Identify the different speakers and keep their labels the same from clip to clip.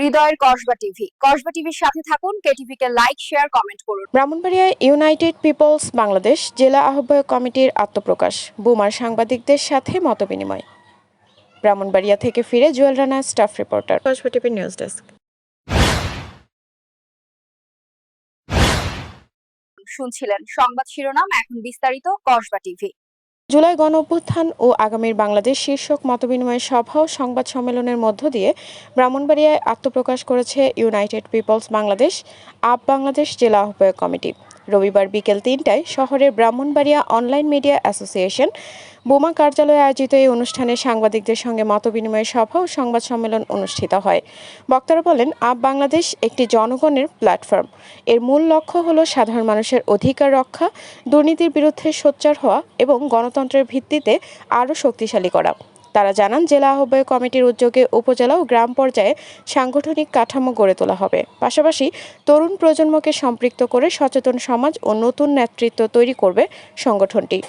Speaker 1: হৃদয়ের কসবা টিভি। কসবা টিভির সাথে থাকুন কেটিভি কে লাইক শেয়ার কমেন্ট করুন।
Speaker 2: ব্রাহ্মণবাড়িয়া ইউনাইটেড পিপলস বাংলাদেশ জেলা আহ্বায়ক কমিটির আত্মপ্রকাশ। বুমার সাংবাদিকদের সাথে মতবিনিময়। ব্রাহ্মণবাড়িয়া থেকে ফিরে Jewel Rana staff reporter. Kasba TV news desk.
Speaker 1: শুনছিলেন সংবাদ শিরোনাম এখন বিস্তারিত কসবা টিভি।
Speaker 2: জুলাই গণ অভ্যুত্থান ও আগামীর বাংলাদেশ শীর্ষক মতবিনিময় সভা ও সংবাদ সম্মেলনের মধ্য দিয়ে ব্রাহ্মণবাড়িয়ায় আত্মপ্রকাশ করেছে united people's Bangladesh, up Bangladesh জেলা আহ্বায়ক কমিটি। রবিবার বিকেল তিনটায় শহরের ব্রাহ্মণবাড়িয়া অনলাইন মিডিয়া অ্যাসোসিয়েশন বোমা কার্যালয়ে আয়োজিত এই অনুষ্ঠানে সাংবাদিকদের সঙ্গে মতবিনিময় সভা ও সংবাদ সম্মেলন অনুষ্ঠিত হয়। বক্তারা বলেন, আপ বাংলাদেশ একটি জনগণের প্ল্যাটফর্ম। এর মূল লক্ষ্য হল সাধারণ মানুষের অধিকার রক্ষা, দুর্নীতির বিরুদ্ধে সোচ্চার হওয়া এবং গণতন্ত্রের ভিত্তিতে আরও শক্তিশালী করা। তারা জানান, জেলা আহ্বায়ক কমিটির উদ্যোগে উপজেলা ও গ্রাম পর্যায়ে সাংগঠনিক কাঠামো গড়ে তোলা হবে। পাশাপাশি তরুণ প্রজন্মকে সম্পৃক্ত করে সচেতন সমাজ ও নতুন নেতৃত্ব তৈরি করবে সংগঠনটি।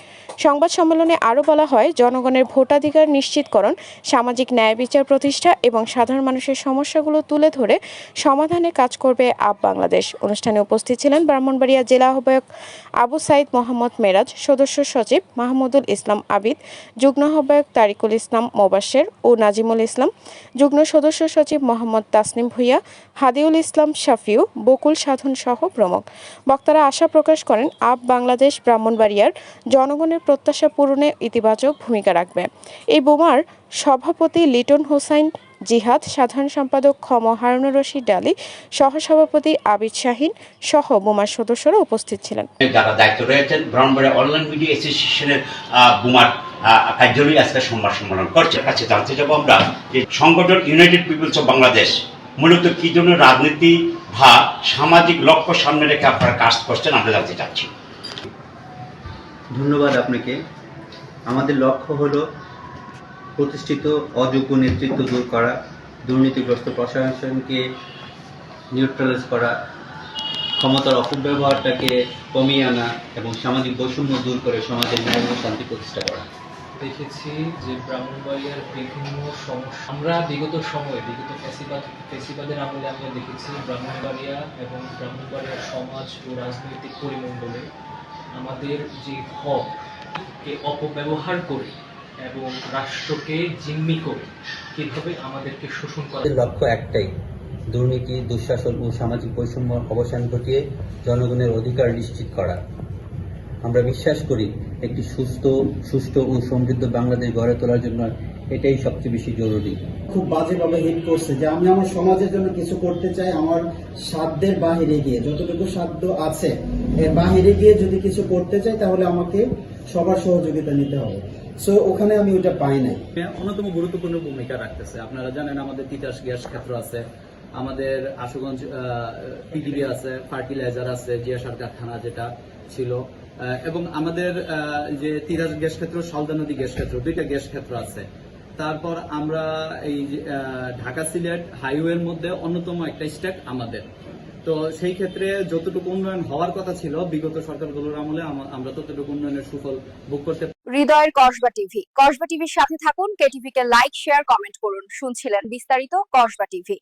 Speaker 2: সংবাদ সম্মেলনে আরও বলা হয়, জনগণের ভোটাধিকার নিশ্চিতকরণ, সামাজিক ন্যায় বিচার প্রতিষ্ঠা এবং সাধারণ মানুষের সমস্যাগুলো তুলে ধরে সমাধানে কাজ করবে আপ বাংলাদেশ। অনুষ্ঠানে উপস্থিত ছিলেন ব্রাহ্মণবাড়িয়া জেলা আহ্বায়ক আবু সাইদ মোহাম্মদ মেরাজ, সদস্য সচিব মাহমুদুল ইসলাম আবিদ, যুগ্ম আহ্বায়ক তারিকুল ইসলাম মোবাশ্বের ও নাজিমুল ইসলাম, যুগ্ম সদস্য সচিব মোহাম্মদ তাসনিম ভুইয়া, হাদিউল ইসলাম শাফিউ, বকুল সাধন সহ প্রমুখ। বক্তারা আশা প্রকাশ করেন, আপ বাংলাদেশ ব্রাহ্মণবাড়িয়ার জনগণের প্রত্যাশা পূরণে ইতিবাচক ভূমিকা রাখবে। এই বোমার সভাপতি লিটন হোসাইন জিহাদ, সাধারণ সম্পাদক ক্ষম হারুনুর রশিদ ডালি, সহসভাপতি আবিদ শাহিন সহ বোমার সদস্যরা উপস্থিত ছিলেন।
Speaker 3: যারা দায়িত্ব রয়েছেন, ব্রাহ্মণবাড়িয়া অনলাইন মিডিয়া অ্যাসোসিয়েশনের বুমার কার্যালয়ে আজকে সংবাদ সম্মেলন করছে। কাছে জানতে যাব আমরা যে সংগঠন ইউনাইটেড পিপলস অফ বাংলাদেশ মূলত কি জন্য রাজনীতি বা সামাজিক লক্ষ্য সামনে রেখে আপনারা কাজ করছেন আমরা জানতে চাচ্ছি।
Speaker 4: ধন্যবাদ আপনাকে। আমাদের লক্ষ্য হলো প্রতিষ্ঠিত অযোগ্য নেতৃত্ব দূর করা, দুর্নীতিগ্রস্ত প্রশাসনকে নিউট্রালাইজ করা, ক্ষমতার অপব্যবহারটাকে কমিয়ে আনা এবং সামাজিক বৈষম্য দূর করে সমাজের ন্যায় শান্তি প্রতিষ্ঠা করা।
Speaker 5: দেখেছি যে ব্রাহ্মণবাড়িয়ার বিভিন্ন সমস্যা আমরা বিগত সময়ে, বিগত ফেসিবাদ ফেসিবাদের আমলে আমরা দেখেছি ব্রাহ্মণবাড়িয়া এবং ব্রাহ্মণবাড়িয়ার সমাজ ও রাজনৈতিক পরিমণ্ডলে আমাদের যে হক কে অপব্যবহার করে এবং রাষ্ট্রকে জিম্মি করে কীভাবে আমাদেরকে শোষণ করা
Speaker 4: লক্ষ্য একটাই, দুর্নীতি, দুঃশাসন ও সামাজিক বৈষম্য অবসান ঘটিয়ে জনগণের অধিকার নিশ্চিত করা। আমরা বিশ্বাস করি একটি সুস্থ সুষ্ঠু ও সমৃদ্ধ বাংলাদেশ গড়ে তোলার জন্য এটাই সবচেয়ে বেশি জরুরি।
Speaker 6: খুব বাজেভাবে হিট করছে যে আমি আমার সমাজের জন্য কিছু করতে চাই আমার সাধ্যের বাহিরে গিয়ে যতটুকু সাধ্য আছে এর বাহিরে গিয়ে যদি কিছু করতে চাই তাহলে আমাকে সবার সহযোগিতা নিতে হবে। সো ওখানে আমি ওটা পাই নাই।
Speaker 7: অন্যতম গুরুত্বপূর্ণ ভূমিকা রাখতেছে। আপনারা জানেন আমাদের তিতাস গ্যাস ক্ষেত্র আছে আমাদের আশুগঞ্জ পিডিবি আছে ফার্টিলাইজার আছে জিয়াসার কারখানা যেটা ছিল। এবং আমাদের যে তিরাজ গ্যাস ক্ষেত্র সালদা নদী গ্যাস ক্ষেত্র, দুইটা গ্যাস ক্ষেত্র আছে। তারপর আমরা এই ঢাকা সিলেট হাইওয়ের মধ্যে অন্যতম একটা স্টেক আমাদের। তো সেই ক্ষেত্রে যতটুকু উন্নয়ন হওয়ার কথা ছিল, বিগত সরকারগুলোর আমলে আমরা ততটুকু উন্নয়নের সুফল ভোগ করতে
Speaker 1: হৃদয়ের কসবা টিভি। কসবা টিভির সাথে থাকুন কেটিভি কে লাইক শেয়ার কমেন্ট করুন। শুনছিলেন বিস্তারিত কসবা টিভি।